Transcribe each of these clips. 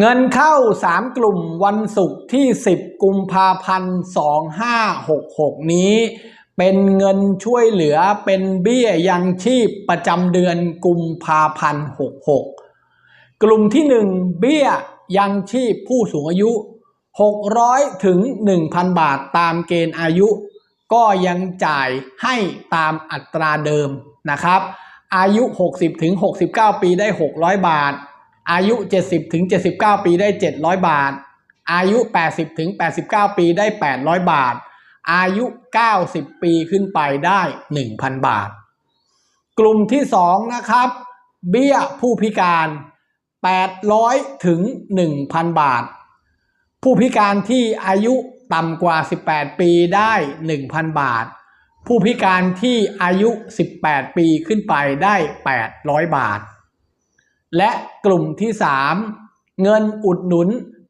เงินเข้า 3 กลุ่มวันศุกร์ที่ 10 กุมภาพันธ์ 2566 นี้ เป็นเงินช่วยเหลือเป็นเบี้ยยังชีพประจำเดือนกุมภาพันธ์ 66 กลุ่มที่ 1 เบี้ยยังชีพผู้สูงอายุ 600 ถึง 1,000 บาทตามเกณฑ์อายุ ก็ยังจ่ายให้ตามอัตราเดิมนะครับ อายุ 60 ถึง 69 ปีได้ 600 บาท อายุ 70ถึง79 ปีได้ 700 บาท อายุ 80ถึง89 ปีได้ 800 บาท อายุ 90 ปีขึ้นไปได้ 1,000 บาท กลุ่มที่ 2 นะครับ เบี้ยผู้พิการ 800ถึง1,000 บาท ผู้พิการที่อายุต่ำกว่า 18 ปีได้ 1,000 บาท ผู้พิการที่อายุ 18 ปีขึ้นไปได้ 800 บาท และกลุ่มที่ 3 เงินอุดหนุน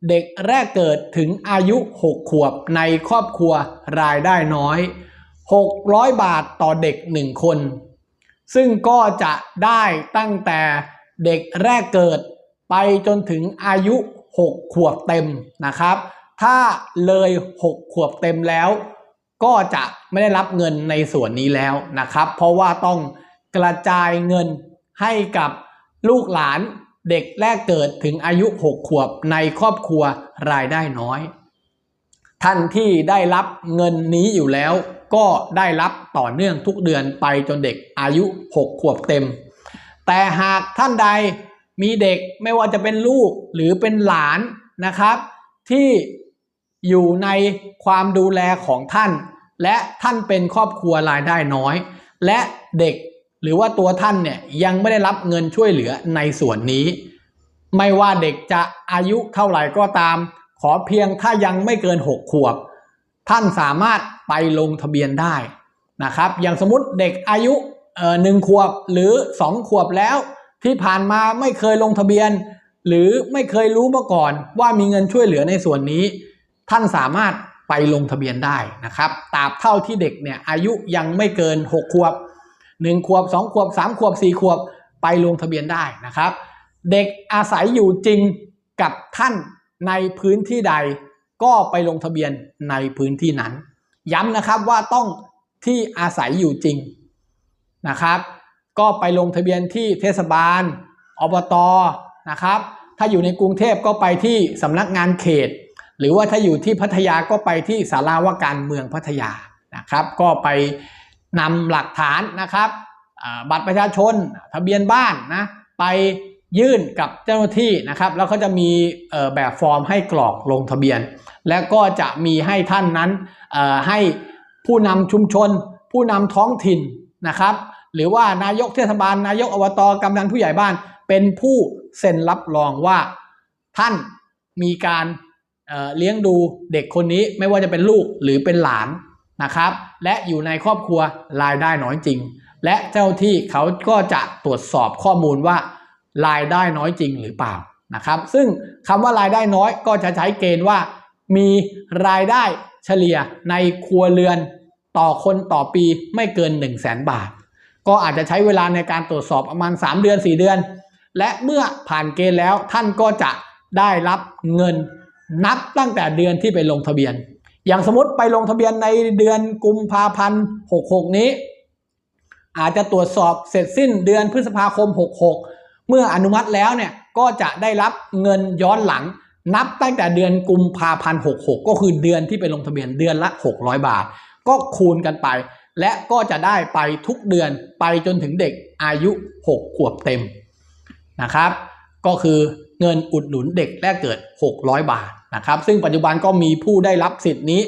เด็กแรกเกิดถึงอายุ 6 ขวบในครอบครัวรายได้น้อย 600 บาทต่อเด็ก 1 คน ซึ่งก็จะได้ตั้งแต่เด็กแรกเกิดไปจนถึงอายุ 6 ขวบเต็มนะครับ ถ้าเลย 6 ขวบเต็มแล้ว ก็จะไม่ได้รับเงินในส่วนนี้แล้วนะครับ เพราะว่าต้องกระจายเงินให้กับ ลูกหลานเด็กแรกเกิดถึงอายุ 6 ขวบในครอบครัวรายได้น้อย ท่านที่ได้รับเงินนี้อยู่แล้ว ก็ได้รับต่อเนื่องทุกเดือนไปจนเด็กอายุ 6 ขวบเต็ม แต่หากท่านใดมีเด็กไม่ว่าจะเป็นลูกหรือเป็นหลานนะครับ ที่อยู่ในความดูแลของท่าน และท่านเป็นครอบครัวรายได้น้อย และเด็ก หรือว่าตัวท่านเนี่ยยังไม่ได้รับเงินช่วยเหลือในส่วนนี้ ไม่ว่าเด็กจะอายุเท่าไหร่ก็ตาม ขอเพียงถ้ายังไม่เกิน 6 ขวบ ท่านสามารถไปลงทะเบียนได้นะครับ อย่างสมมติเด็กอายุเอ่อหนึ่งขวบหรือ 2 ขวบแล้ว ที่ผ่านมาไม่เคยลงทะเบียน หรือไม่เคยรู้มาก่อนว่ามีเงินช่วยเหลือในส่วนนี้ ท่านสามารถไปลงทะเบียนได้นะครับตราบเท่าที่เด็กเนี่ยอายุยังไม่เกิน 6 ขวบ 1ขวบ2ขวบ3ขวบ4ขวบไปลงทะเบียนได้นะครับ เด็กอาศัยอยู่จริงกับท่านในพื้นที่ใด ก็ไปลงทะเบียนในพื้นที่นั้น ย้ำนะครับว่าต้องที่อาศัยอยู่จริงนะครับ ก็ไปลงทะเบียนที่เทศบาลอบตนะครับ ถ้าอยู่ในกรุงเทพก็ไปที่สำนักงานเขต หรือว่าถ้าอยู่ที่พัทยาก็ไปที่สาราว่าการเมืองพัทยานะครับ ก็ไป นำหลักฐานนะครับบัตรประชาชนทะเบียนบ้านนะไปยื่นกับเจ้าหน้าที่นะครับ แล้วเขาจะมีแบบฟอร์มให้กรอกลงทะเบียน และก็จะมีให้ท่านนั้นให้ผู้นำชุมชน ผู้นำท้องถิ่นนะครับ หรือว่านายกเทศบาลนายกอบตกำนันผู้ใหญ่บ้าน เป็นผู้เซ็นรับรองว่าท่านมีการเเลี้ยงดูเด็กคนนี้ไม่ว่าจะเป็นลูกหรือเป็นหลาน นะครับ และอยู่ในครอบครัวรายได้น้อยจริง และเจ้าที่เขาก็จะตรวจสอบข้อมูลว่ารายได้น้อยจริงหรือเปล่านะครับ ซึ่งคำว่ารายได้น้อยก็จะใช้เกณฑ์ว่า มีรายได้เฉลี่ยในครัวเรือนต่อคนต่อปีไม่เกิน 1 0 0 0 0แสนบาท ก็อาจจะใช้เวลาในการตรวจสอบประมาณ 3 เดือน 4 เดือน และเมื่อผ่านเกณฑ์แล้วท่านก็จะได้รับเงินนับตั้งแต่เดือนที่ไปลงทะเบียน อย่างสมมติไปลงทะเบียนในเดือนกุมภาพันธ์66 นี้ อาจจะตรวจสอบเสร็จสิ้นเดือนพฤษภาคม 66 เมื่ออนุมัติแล้วเนี่ยก็จะได้รับเงินย้อนหลัง นับตั้งแต่เดือนกุมภาพันธ์66 ก็คือเดือนที่ไปลงทะเบียนเดือนละ 600 บาท ก็คูณกันไป และก็จะได้ไปทุกเดือนไปจนถึงเด็กอายุ 6 ขวบเต็มนะครับ ก็คือเงินอุดหนุนเด็กแรกเกิด 600 บาท นะครับ ซึ่งปัจจุบันก็มีผู้ได้รับสิทธินี้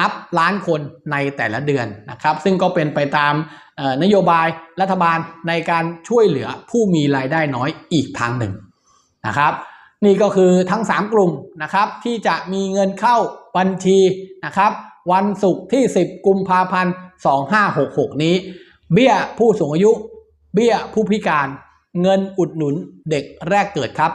นับล้านคนในแต่ละเดือนนะครับ ซึ่งก็เป็นไปตามนโยบายรัฐบาลในการช่วยเหลือผู้มีรายได้น้อยอีกทางหนึ่งนะครับ นี่ก็คือทั้ง 3 กลุ่มนะครับที่จะมีเงินเข้าบัญชีนะครับ วันศุกร์ที่ 10 กุมภาพันธ์ 2566 นี้ เบี้ยผู้สูงอายุ เบี้ยผู้พิการ เงินอุดหนุนเด็กแรกเกิดครับ